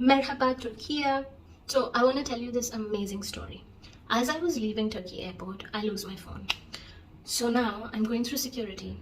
Merhaba Turkey. So I want to tell you this amazing story. As I was leaving Turkey airport, I lose my phone. So now I'm going through security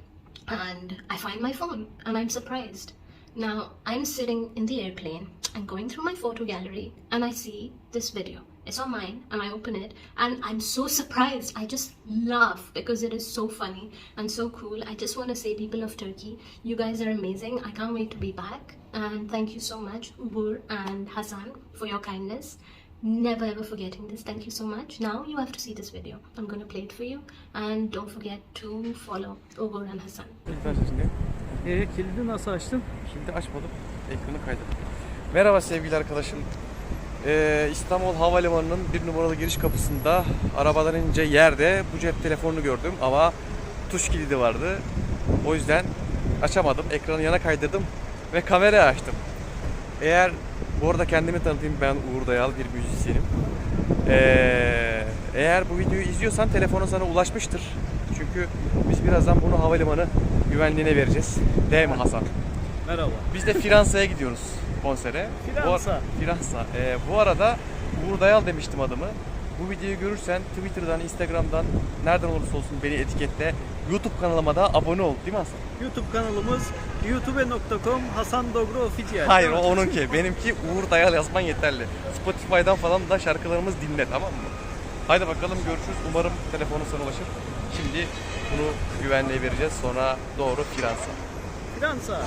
and I find my phone and I'm surprised. Now I'm sitting in the airplane and going through my photo gallery and I see this video. It's on mine and I open it and I'm so surprised. I just laugh because it is so funny and so cool. I just want to say, people of Turkey, you guys are amazing. I can't wait to be back. And thank you so much, Ubur and Hassan, for your kindness. Never ever forgetting this. Thank you so much. Now you have to see this video. I'm gonna play it for you. And don't forget to follow Ubur and Hassan. Bilgisayar kilidi nasıl açtın? Şimdi açmadım. Ekranı kaydedim. Merhaba sevgili arkadaşım. Ee, İstanbul Havalimanı'nın bir numaralı giriş kapısında arabadan ince yerde bu cep telefonunu gördüm ama tuş kilidi vardı. O yüzden açamadım. Ekranı yana kaydırdım ve kamerayı açtım. Eğer bu arada kendimi tanıtayım ben Uğur Dayal bir müzisyenim. Ee, eğer bu videoyu izliyorsan telefonun sana ulaşmıştır. Çünkü biz birazdan bunu havalimanı güvenliğine vereceğiz. Değil mi Hasan? Merhaba. Biz de Fransa'ya gidiyoruz konsere. Fransa. Bu, ar- Fransa. Ee, bu arada Uğur Dayal demiştim adımı. Bu videoyu görürsen Twitter'dan, Instagram'dan nereden olursa olsun beni etiketle. YouTube kanalıma da abone ol değil mi Hasan? YouTube kanalımız youtube.com Hasan Dogro Official. Hayır o onunki. Benimki Uğur Dayal yazman yeterli. Spotify'dan falan da şarkılarımız dinle tamam mı? Haydi bakalım görüşürüz. Umarım telefonun sana ulaşır. Şimdi bunu güvenliğe vereceğiz. Sonra doğru Fransa. Fransa.